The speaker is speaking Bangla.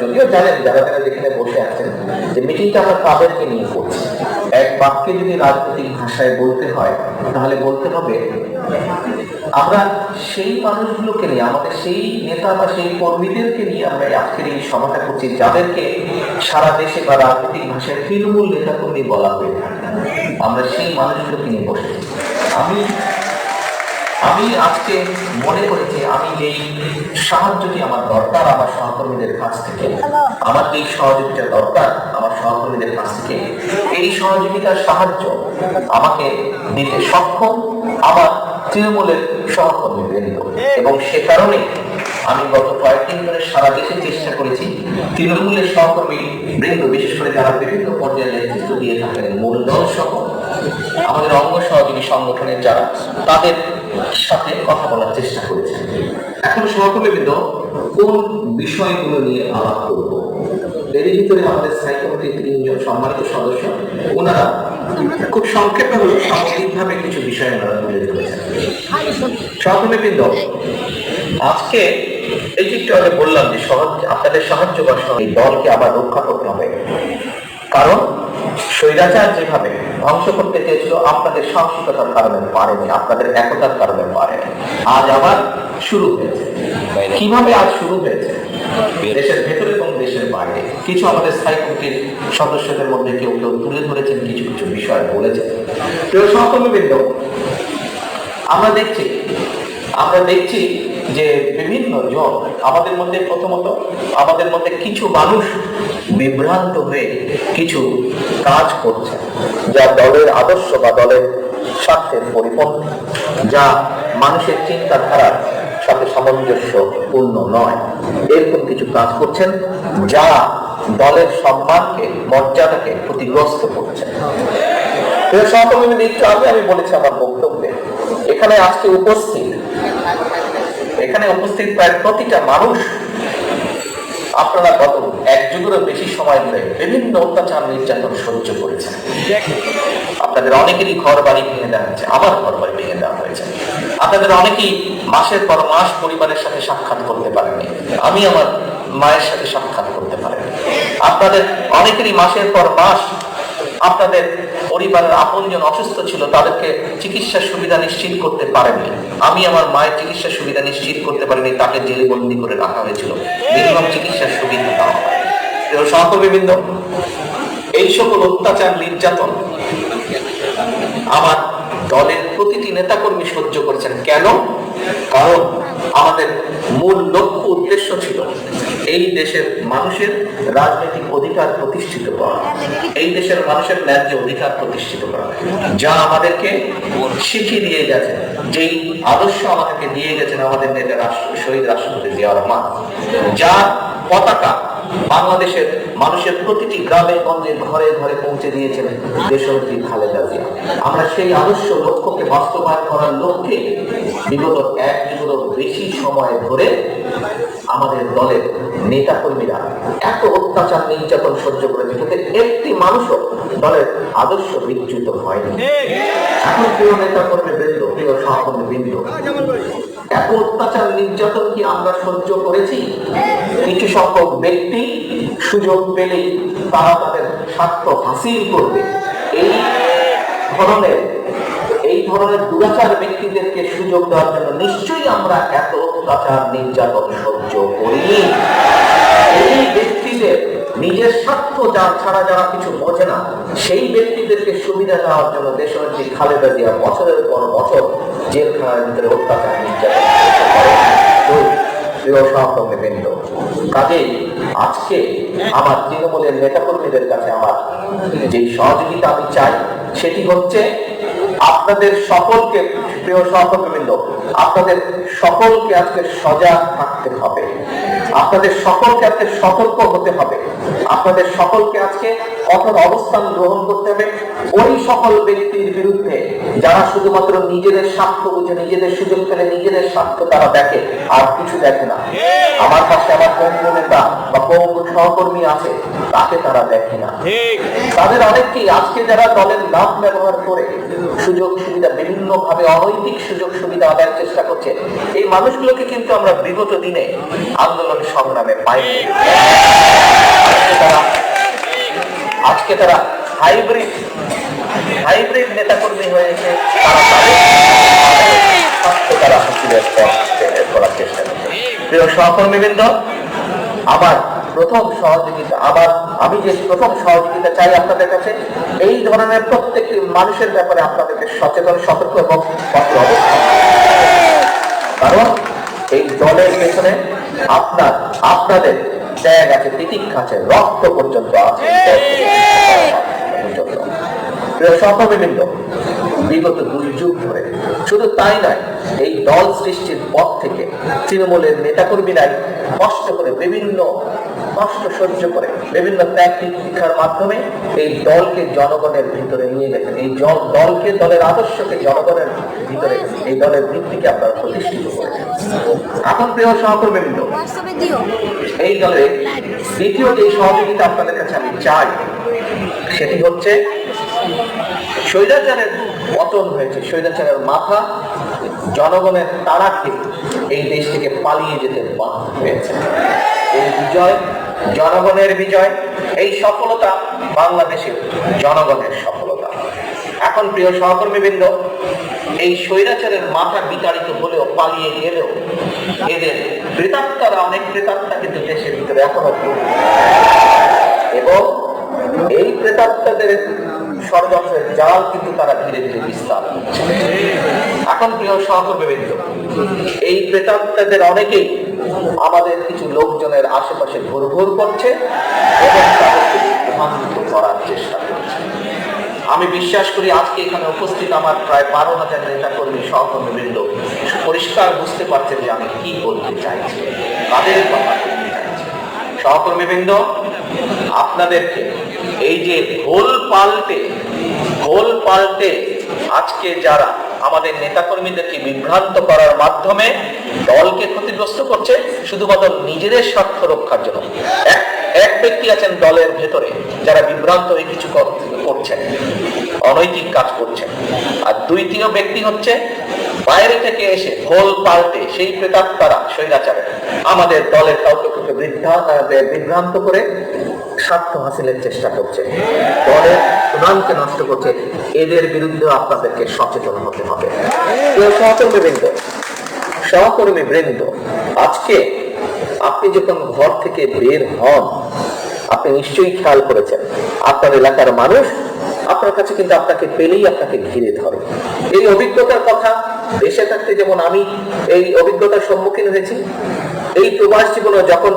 যদিও জানেন যারা যেখানে বসে আছেন, যে মিটিংটা আমরা তাদেরকে নিয়ে করছি। এক বাক্যে যদি রাজনৈতিক ভাষায় বলতে হয়, তাহলে বলতে হবে, আমরা সেই মানুষগুলোকে নিয়ে, আমাদের সেই নেতা বা সেই কর্মীদেরকে নিয়ে আমরা আজকের এই করছি, যাদেরকে সারা দেশে বা রাজনৈতিক ভাষায় তৃণমূল নেতা কর্মী বলা হয়ে থাকে। আমরা সেই মানুষগুলোকে নিয়ে বসেছি। আমি আমি আজকে মনে করেছি আমি যেই সাহায্যটি আমার দরকার আমার সহকর্মীদের কাছ থেকে। আমার যেই সহযোগিতা দরকার আমার সহকর্মীদের কাছ থেকে, এই সহযোগিতার সাহায্য আমাকে দিতে সক্ষম আমার তৃণমূলের সহকর্মী বৃন্দ এবং সে কারণে আমি গত কয়েকদিন ধরে সারা দেশে চেষ্টা করেছি তৃণমূলের সহকর্মী বৃন্দ, বিশেষ করে যারা বিভিন্ন পর্যায়ে নেতৃত্ব দিয়ে থাকেন মূলধন সহ আমাদের অঙ্গ সহযোগী সংগঠনের যারা, তাদের সাথে কথা বলার চেষ্টা করেছে এখন সহকর্মীবৃন্দ কোন বিষয়গুলো নিয়ে আলাপ করব? ভিতরে আমাদের তিনজন সম্মানিত সদস্য, ওনারা খুব সংক্ষেপে সামগ্রিকভাবে কিছু বিষয় ওনারা তুলে ধরেছেন। সহকর্মীবৃন্দ আজকে এই যে একটু বললাম যে আপনাদের সাহায্য বা এই দলকে আবার রক্ষা করতে হবে। কারণ স্বৈরাচার যেভাবে ধ্বংস করতে চেয়েছিল, আপনাদের সাহসিকতার কারণে পারেনি, আপনাদের একতার কারণে পারেনি। আজ আবার শুরু হয়েছে। কীভাবে আজ শুরু হয়েছে? দেশের ভেতরে এবং দেশের বাইরে। কিছু আমাদের স্থায়ী কমিটির সদস্যদের মধ্যে কেউ কেউ তুলে ধরেছেন, কিছু কিছু বিষয় বলেছেন। প্রিয় সহকর্মীবৃন্দ, আমরা দেখছি আমরা দেখছি যে বিভিন্ন জন আমাদের মধ্যে প্রথমত, আমাদের মধ্যে কিছু মানুষ বিভ্রান্ত হয়ে কিছু কাজ করছে, যা দলের আদর্শ বা দলের স্বার্থের পরিপন্থী, যা মানুষের চিন্তাধারার সাথে সামঞ্জস্যপূর্ণ নয়। এরকম কিছু কাজ করছেন, যা দলের সম্মানকে, মর্যাদাকে ক্ষতিগ্রস্ত করছে। সহকর্মী, একটু আগে আমি বলেছি আমার বক্তব্যে, এখানে আজকে উপস্থিত এখানে উপস্থিত প্রায় প্রতিটা মানুষ আপনারা গত এক যুগেরও বেশি সময় ধরে বিভিন্ন অত্যাচার নির্যাতন সহ্য করেছেন। আপনাদের অনেকেরই ঘর বাড়ি ভেঙে দেওয়া হয়েছে, আমার ঘর বাড়ি ভেঙে দেওয়া হয়েছে। আপনাদের অনেকেই মাসের পর মাস পরিবারের সাথে সাক্ষাৎ করতে পারেননি, আমি আমার মায়ের সাথে সাক্ষাৎ করতে পারেনি। আপনাদের অনেকেরই মাসের পর মাস আপনাদের পরিবারের আপনজন অসুস্থ ছিল, তাদেরকে চিকিৎসার সুবিধা নিশ্চিত করতে পারেনি আমি আমার মায়ের চিকিৎসা সুবিধা নিশ্চিত করতে পারিনি, তাকে জেলে বন্দি করে রাখা হয়েছিল। মিনিমাম চিকিৎসার সুবিধা দেওয়া হয়। এই সকল অত্যাচার, নির্যাতন আমার দলের প্রতিটি নেতাকর্মী সহ্য করেছেন। কেন? কারণ আমাদের মূল লক্ষ্য উদ্দেশ্য ছিল এই দেশের মানুষের রাজনৈতিক অধিকার প্রতিষ্ঠিত করা। এই দেশের মানুষের ন্যায্য অধিকার প্রতিষ্ঠিত করা। যা আমাদেরকে শিখিয়ে দিয়ে গেছেন, যেই আদর্শ আমাদেরকে দিয়ে গেছেন আমাদের নেতা রাষ্ট্র, শহীদ রাষ্ট্রপতি জিয়া রহমান। যার পতাকা বাংলাদেশের মানুষের প্রতিটি গ্রামে, গঞ্জে, ঘরে ঘরে পৌঁছে দিয়েছেন দেশনেত্রী খালেদা জিয়া। আমরা সেই আদর্শ লক্ষ্যকে বাস্তবায়ন করার লক্ষ্যে বিগত এক বেশি সময় ধরে আমাদের দলের নেতা কর্মীরা এত অত্যাচার, নির্যাতন সহ্য করেছে কিন্তু একটি মানুষও দলের আদর্শ বিচ্যুত হয়নি। এখন প্রিয় নেতা কর্মী বৃন্দ প্রিয় সহকর্মী বৃন্দ এত অত্যাচার, নির্যাতন কি আমরা সহ্য করেছি? কিছু সংখ্যক ব্যক্তি সুযোগ পেলেই তারা তাদের স্বার্থ হাসিল করবে। এই ধরনের এই ধরনের দুরাচার ব্যক্তিদেরকে সুযোগ দেওয়ার জন্য নিশ্চয়ই আমরা এত অত্যাচার, নির্যাতন সহ্য করিনি এই ব্যক্তিদের নিজের স্বার্থ যা ছাড়া যারা কিছু বোঝে না, সেই ব্যক্তিদেরকে সুবিধা দেওয়ার জন্য দেশনেত্রী খালেদা জিয়া বছরের পর বছর জেলখানার ভিতরে অত্যাচার, নির্যাতন করে প্রিয় কাজেই আজকে আমার তৃণমূলের নেতাকর্মীদের কাছে আমার যে সহযোগিতা আমি চাই, সেটি হচ্ছে আপনাদের সকলকে প্রিয় সহকর্মীবৃন্দ, আপনাদের সকলকে আজকে সজাগ থাকতে হবে। আপনাদের সকলকে আজকে সতর্ক হতে হবে। আপনাদের সকলকে আজকে কঠোর অবস্থান গ্রহণ করতে হবে ওই সকল ব্যক্তির বিরুদ্ধে যারা শুধুমাত্র নিজেদের স্বার্থ বুঝে নিজেদের সুযোগ পেলে নিজেদের স্বার্থ তারা দেখে আর কিছু দেখে না। আমার পাশে আমার পঙ্গু নেতা বা পঙ্গু সহকর্মী আছে তাকে তারা দেখে না। তাদের অনেককেই আজকে যারা দলের নাম ব্যবহার করে সুযোগ সুবিধা বিভিন্ন ভাবে অনৈতিক সুযোগ সুবিধা আদায়ের চেষ্টা করছে এই মানুষগুলোকে কিন্তু আমরা বিগত দিনে আন্দোলন সংগ্রামে পাইনি। তারা আজকে তারা হাইব্রিড হাইব্রিড নেতাকর্মী হয়েছে তারা তাদের তারা চেষ্টা করছে। প্রিয় সহকর্মীবৃন্দ, আমার প্রথম সহযোগিতা, আমার, আমি যে প্রথম সহযোগিতা চাই আপনাদের কাছে, এই ধরনের প্রত্যেকটি মানুষের ব্যাপারে আপনাদেরকে সচেতন, সতর্ক এবং কারণ এই দলের পেছনে আপনার, আপনাদের ত্যাগ আছে তিতিক্ষা আছে রক্ত পর্যন্ত আছে। সহকর্মীবৃন্দ বিগত দুই যুগ ধরে শুধু তাই নয় এই দল সৃষ্টির পর থেকে তৃণমূলের নেতাকর্মীরাই কষ্ট করে বিভিন্ন কষ্ট সহ্য করে বিভিন্ন ত্যাগ শিক্ষার মাধ্যমে এই দলকে জনগণের ভিতরে নিয়ে গেছেন। এই দলকে, দলের আদর্শকে জনগণের ভিতরে এই দলের ভিত্তিকে আপনারা প্রতিষ্ঠিত করেছেন। এখন প্রিয় সহকর্মীবৃন্দ, এই দলে দ্বিতীয় যে সহযোগিতা আপনাদের কাছে আমি চাই, সেটি হচ্ছে স্বৈরাচারের পতন হয়েছে। স্বৈরাচারের মাথা জনগণের তাড়াকে এই দেশ থেকে পালিয়ে যেতে বাধ্য হয়েছে। এই বিজয় জনগণের বিজয়, এই সফলতা বাংলাদেশের জনগণের সফলতা। এখন প্রিয় সহকর্মীবৃন্দ, এই স্বৈরাচারের মাথা বিতাড়িত হলেও পালিয়ে গেলেও এদের প্রেতাত্মারা অনেক প্রেতাত্মা কিন্তু দেশের ভিতরে এখনও এবং এই প্রেতাত্মাদের ষড়যন্ত্রের জাল কিন্তু তারা ধীরে ধীরে বিস্তার এখন প্রিয় সহকর্মীবৃন্দ এই প্রেতাত্মাদের অনেকেই আমাদের কিছু লোকজনের আশেপাশে ঘুরঘুর করছে এবং তাদেরকে বিভ্রান্ত করার চেষ্টা করছে। আমি বিশ্বাস করি আজকে এখানে উপস্থিত আমার প্রায় বারো হাজার নেতা কর্মী সহকর্মীবৃন্দ পরিষ্কার বুঝতে পারছেন যে আমি কি বলতে চাইছি, তাদের কথা সহকর্মীবৃন্দ, আপনাদেরকে এই যে ভুল পাল্টে ভুল পাল্টে আজকে যারা আমাদের নেতাকর্মীদেরকে বিভ্রান্ত করার মাধ্যমে দলকে ক্ষতিগ্রস্ত করছে শুধুমাত্র নিজেদের স্বার্থ রক্ষার জন্য। এক- ব্যক্তি আছেন দলের ভেতরে যারা বিভ্রান্ত হয়ে কিছু করছেন, অনৈতিক কাজ করছেন। আর দ্বিতীয় ব্যক্তি হচ্ছে বাইরে থেকে এসে ভোল পাল্টে সেই প্রেতাত্মারা স্বৈরাচারে আমাদের দলের কাউকে বিভ্রান্ত করে স্বার্থ হাসিলের চেষ্টা করছে। দলের সুনামকে নষ্ট করছে। এদের বিরুদ্ধে আপনাদেরকে সচেতন হতে হবে। প্রিয় সহকর্মীবৃন্দ সহকর্মী বৃন্দ, আজকে আপনি যখন ঘর থেকে বের হন, আপনি নিশ্চয়ই খেয়াল করেছেন, আপনার এলাকার মানুষ আপনার কাছে কিন্তু আপনাকে পেলেই আপনাকে ঘিরে ধরে। এই অভিজ্ঞতার কথা দেশে থাকতে যেমন আমি এই অভিজ্ঞতার সম্মুখীন হয়েছি, এই প্রবাস জীবনে যখন